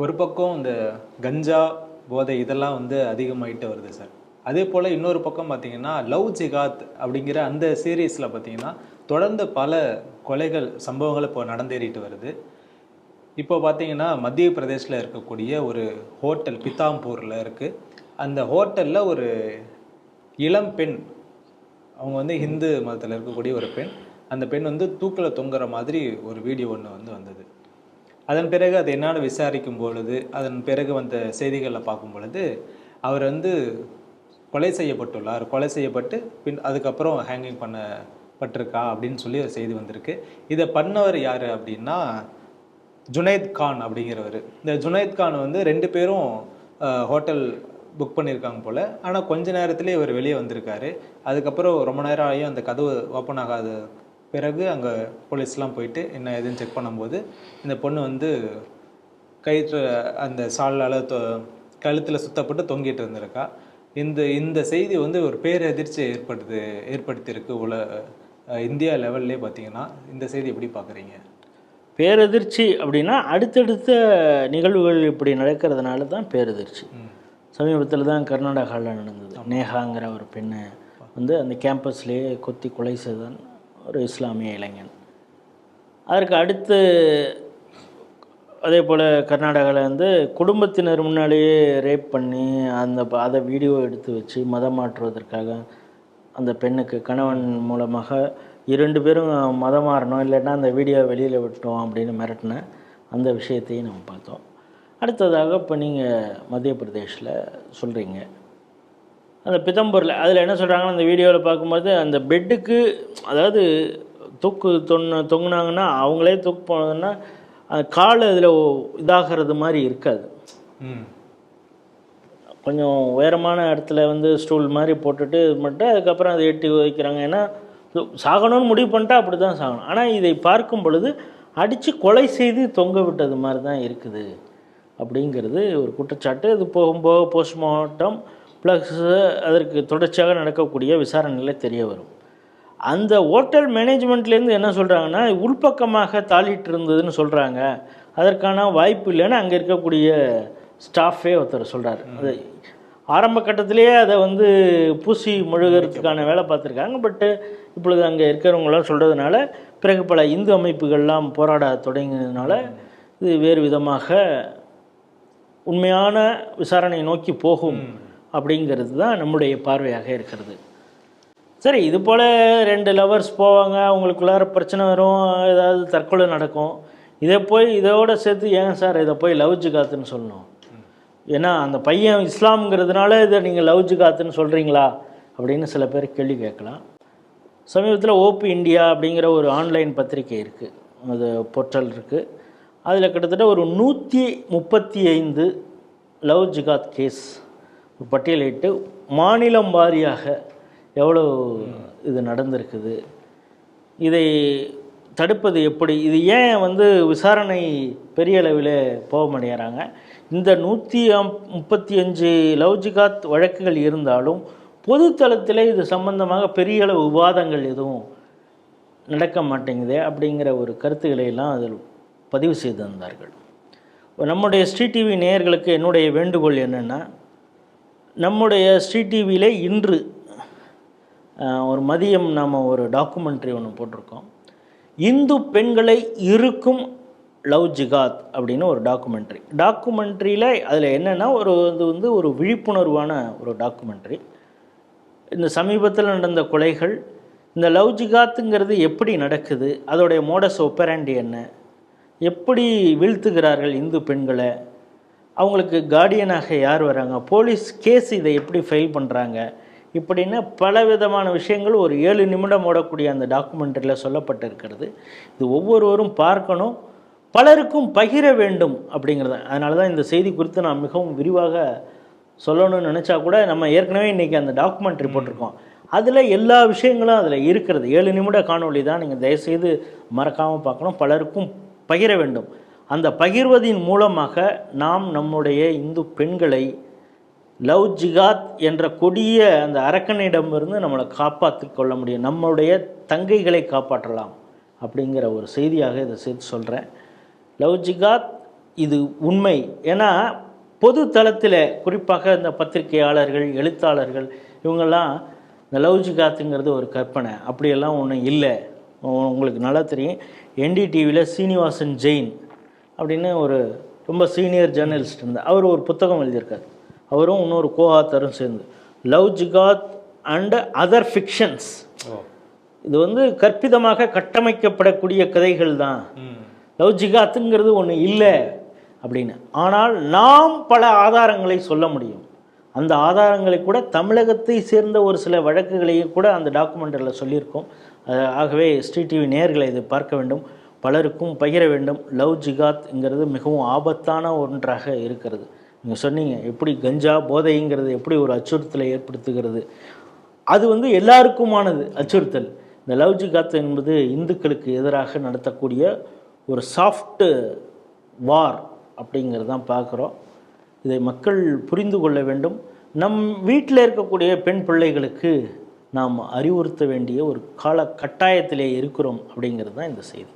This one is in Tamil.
ஒரு பக்கம் இந்த கஞ்சா போதை இதெல்லாம் வந்து அதிகமாயிட்டு வருது சார். அதே போல் இன்னொரு பக்கம் பார்த்தீங்கன்னா லவ் ஜிகாத் அப்படிங்கிற அந்த சீரீஸில் பார்த்தீங்கன்னா தொடர்ந்து பல கொலைகள் சம்பவங்கள் இப்போ நடந்தேறிட்டு வருது. இப்போ பார்த்தீங்கன்னா மத்திய பிரதேசில் இருக்கக்கூடிய ஒரு ஹோட்டல் பித்தாம்பூரில் இருக்குது அந்த ஹோட்டலில் ஒரு இளம் பெண் அவங்க வந்து ஹிந்து மதத்தில் இருக்கக்கூடிய ஒரு பெண் அந்த பெண் வந்து தூக்கில் தொங்குற மாதிரி ஒரு வீடியோ ஒன்று வந்து வந்தது. அதன் பிறகு அது என்னன்னு விசாரிக்கும் பொழுது அதன் பிறகு வந்த செய்திகளில் பார்க்கும் பொழுது அவர் வந்து கொலை செய்யப்பட்டுள்ளார். கொலை செய்யப்பட்டு பின் அதுக்கப்புறம் ஹேங்கிங் பண்ணப்பட்டிருக்கா அப்படின்னு சொல்லி ஒரு செய்தி வந்திருக்கு. இதை பண்ணவர் யார் அப்படின்னா ஜுனைத் கான் அப்படிங்கிறவர். இந்த ஜுனைத் கான் வந்து ரெண்டு பேரும் ஹோட்டல் புக் பண்ணியிருக்காங்க போல். ஆனால் கொஞ்ச நேரத்திலே இவர் வெளியே வந்திருக்காரு. அதுக்கப்புறம் ரொம்ப நேரம் ஆகியும் அந்த கதவு ஓப்பன் ஆகாத பிறகு அங்கே போலீஸ்லாம் போயிட்டு என்ன ஏதுன்னு செக் பண்ணும்போது இந்த பொண்ணு வந்து கயிற்று அந்த சாலால் தொ கழுத்தில் சுத்தப்பட்டு தொங்கிட்டு இருந்திருக்கா. இந்த இந்த செய்தி வந்து ஒரு பேரதிர்ச்சியை ஏற்படுத்து ஏற்படுத்தியிருக்கு உல இந்தியா லெவல்லே பார்த்தீங்கன்னா இந்த செய்தி எப்படி பார்க்குறீங்க பேரதிர்ச்சி அப்படின்னா அடுத்தடுத்த நிகழ்வுகள் இப்படி நடக்கிறதுனால தான் பேரதிர்ச்சி. சமீபத்தில் தான் கர்நாடகாவில் நடந்தது. நேஹாங்கிற ஒரு பெண்ணை வந்து அந்த கேம்பஸ்லேயே கொத்தி கொலை செய்தான். ஒரு இஸ்லாமிய இளைஞன். அதற்கு அடுத்து அதே போல் கர்நாடகாவில் வந்து குடும்பத்தினர் முன்னாலேயே ரேப் பண்ணி அந்த அதை வீடியோ எடுத்து வச்சு மதம் மாற்றுவதற்காக அந்த பெண்ணுக்கு கணவன் மூலமாக இரண்டு பேரும் மதம் மாறணும் இல்லைன்னா அந்த வீடியோ வெளியில் விட்டோம் அப்படின்னு மிரட்டின அந்த விஷயத்தையும் நம்ம பார்த்தோம். அடுத்ததாக இப்போ நீங்கள் மத்திய பிரதேஷில் சொல்கிறீங்க அந்த பிதம்பூரில். அதில் என்ன சொல்கிறாங்கன்னா அந்த வீடியோவில் பார்க்கும்போது அந்த பெட்டுக்கு அதாவது தூக்கு தொன்னு தொங்குனாங்கன்னா அவங்களே தூக்கு போனதுன்னா அது கால் அதில் இதாகிறது மாதிரி இருக்காது. கொஞ்சம் உயரமான இடத்துல வந்து ஸ்டூல் மாதிரி போட்டுட்டு மட்டும் அதுக்கப்புறம் அதை எட்டி வைக்கிறாங்க ஏன்னா சாகணும்னு முடிவு பண்ணிட்டா அப்படி தான் சாகணும். ஆனால் இதை பார்க்கும் பொழுது அடித்து கொலை செய்து தொங்க விட்டது மாதிரி தான் இருக்குது. அப்படிங்கிறது ஒரு குற்றச்சாட்டு. இது போகும்போது போஸ்ட்மார்ட்டம் ப்ளஸ் அதற்கு தொடர்ச்சியாக நடக்கக்கூடிய விசாரணையில் தெரிய வரும். அந்த ஹோட்டல் மேனேஜ்மெண்ட்லேருந்து என்ன சொல்கிறாங்கன்னா உள்பக்கமாக தாளிட்டு இருந்ததுன்னு சொல்கிறாங்க அதற்கான வாய்ப்பு இல்லைன்னு அங்கே இருக்கக்கூடிய ஸ்டாஃபே ஒருத்தர் சொல்கிறார் அது ஆரம்ப கட்டத்திலேயே அதை வந்து பூசி முழுகிறதுக்கான வேலை பார்த்துருக்காங்க. பட்டு இப்பொழுது அங்கே இருக்கிறவங்களாம் சொல்கிறதுனால பிறகு பல இந்து அமைப்புகள்லாம் போராட தொடங்கினதுனால இது வேறு விதமாக உண்மையான விசாரணை நோக்கி போகும். அப்படிங்கிறது தான் நம்முடைய பார்வையாக இருக்கிறது. சரி இது போல் ரெண்டு லவர்ஸ் போவாங்க அவங்களுக்குள்ளார பிரச்சனை வரும் ஏதாவது தற்கொலை நடக்கும். இதை போய் இதோட சேர்த்து ஏன் சார் இதை போய் லவ் ஜிகாத்துன்னு சொல்லணும்? ஏன்னா அந்த பையன் இஸ்லாம்ங்கிறதுனால இதை நீங்கள் லவ் ஜிகாத்துன்னு சொல்கிறீங்களா அப்படின்னு சில பேர் கேள்வி கேட்கலாம். சமீபத்தில் ஓபி இந்தியா அப்படிங்கிற ஒரு ஆன்லைன் பத்திரிக்கை இருக்குது அது போர்ட்டல் இருக்குது அதில் கிட்டத்தட்ட ஒரு நூற்றி முப்பத்தி ஐந்து லவ் ஜிகாத் கேஸ் பட்டியலிட்டு மாநிலம் வாரியாக எவ்வளோ இது நடந்திருக்குது? இதை தடுப்பது எப்படி? இது ஏன் வந்து விசாரணை பெரிய அளவில் போக மாட்டேங்கிறாங்க இந்த நூற்றி முப்பத்தி அஞ்சு லவ்ஜிகாத் வழக்குகள் இருந்தாலும் பொதுத்தளத்தில் இது சம்பந்தமாக பெரிய அளவு விவாதங்கள் எதுவும் நடக்க மாட்டேங்குதே அப்படிங்கிற ஒரு கருத்துக்களை எல்லாம் அதில் பதிவு செய்திருந்தார்கள். நம்முடைய ஸ்ரீ டிவி நேயர்களுக்கு என்னுடைய வேண்டுகோள் என்னென்னா நம்முடைய ஸ்ரீ டிவியில் இன்று ஒரு மதியம் நாம் ஒரு டாக்குமெண்ட்ரி ஒன்று போட்டிருக்கோம். இந்து பெண்களை இருக்கும் லவ் ஜிகாத் அப்படின்னு ஒரு டாக்குமெண்ட்ரி டாக்குமெண்ட்ரியில் அதில் என்னென்னா ஒரு இது வந்து ஒரு விழிப்புணர்வான ஒரு டாக்குமெண்ட்ரி இந்த சமீபத்தில் நடந்த கொலைகள் இந்த லவ் ஜிகாத்துங்கிறது எப்படி நடக்குது அதோடைய மோடஸ் ஒப்பரண்டி என்ன எப்படி வீழ்த்துகிறார்கள் இந்து பெண்களை அவங்களுக்கு கார்டியனாக யார் வராங்க? போலீஸ் கேஸ் இதை எப்படி ஃபைல் பண்ணுறாங்க இப்படின்னு பல விதமான விஷயங்கள் ஒரு ஏழு நிமிடம் ஓடக்கூடிய அந்த டாக்குமெண்ட்ரியில் சொல்லப்பட்டிருக்கிறது. இது ஒவ்வொருவரும் பார்க்கணும். பலருக்கும் பகிர வேண்டும் அப்படிங்கிறது. அதனால தான் இந்த செய்தி குறித்து நான் மிகவும் விரிவாக சொல்லணும்னு நினச்சா கூட நம்ம ஏற்கனவே இன்றைக்கி அந்த டாக்குமெண்ட்ரி போட்டிருக்கோம். அதில் எல்லா விஷயங்களும் அதில் இருக்கிறது. ஏழு நிமிட காணொளி தான். நீங்கள் தயவுசெய்து மறக்காமல் பார்க்கணும். பலருக்கும் பகிர வேண்டும். அந்த பகிர்வதின் மூலமாக நாம் நம்முடைய இந்து பெண்களை லவ் ஜிகாத் என்ற கொடிய அந்த அரக்கனிடமிருந்து நம்மளை காப்பாற்றி கொள்ள முடியும். நம்முடைய தங்கைகளை காப்பாற்றலாம் அப்படிங்கிற ஒரு செய்தியாக இதை சேர்த்து சொல்கிறேன் லவ் ஜிகாத் இது உண்மை. ஏன்னா பொது தளத்தில் குறிப்பாக இந்த பத்திரிகையாளர்கள் எழுத்தாளர்கள் இவங்கெல்லாம் இந்த லவ் ஜிகாத்துங்கிறது ஒரு கற்பனை. அப்படியெல்லாம் ஒன்றும் இல்லை. உங்களுக்கு நல்லா தெரியும். என்டிடிவியில் சீனிவாசன் ஜெயின் அப்படின்னு ஒரு ரொம்ப சீனியர் ஜேர்னலிஸ்ட் இருந்தார் அவர் ஒரு புத்தகம் எழுதியிருக்கார். அவரும் இன்னொரு கோஆத்தரும் சேர்ந்து. Love jihad and other fictions இது வந்து கற்பிதமாக கட்டமைக்கப்படக்கூடிய கதைகள் தான். லவ் ஜிகாத்துங்கிறது ஒன்று இல்லை அப்படின்னு. ஆனால் நாம் பல ஆதாரங்களை சொல்ல முடியும். அந்த ஆதாரங்களை கூட தமிழகத்தை சேர்ந்த ஒரு சில வழக்குகளையும் கூட அந்த டாக்குமெண்ட்டில் சொல்லியிருக்கோம். ஆகவே ஸ்ரீ டிவி நேயர்களை இதை பார்க்க வேண்டும். பலருக்கும் பகிர வேண்டும். லவ் ஜிகாத்ங்கிறது மிகவும் ஆபத்தான ஒன்றாக இருக்கிறது. நீங்கள் சொன்னீங்க எப்படி கஞ்சா போதைங்கிறது எப்படி ஒரு அச்சுறுத்தலை ஏற்படுத்துகிறது. அது வந்து எல்லாருக்குமானது அச்சுறுத்தல். இந்த லவ் ஜிகாத் என்பது இந்துக்களுக்கு எதிராக நடத்தக்கூடிய ஒரு சாஃப்ட் வார் அப்படிங்கிறது தான் பார்க்குறோம். இதை மக்கள் புரிந்து கொள்ள வேண்டும். நம் வீட்டில் இருக்கக்கூடிய பெண் பிள்ளைகளுக்கு நாம் அறிவுறுத்த வேண்டிய ஒரு கால கட்டாயத்திலே இருக்கிறோம் அப்படிங்கிறது தான் இந்த செய்தி.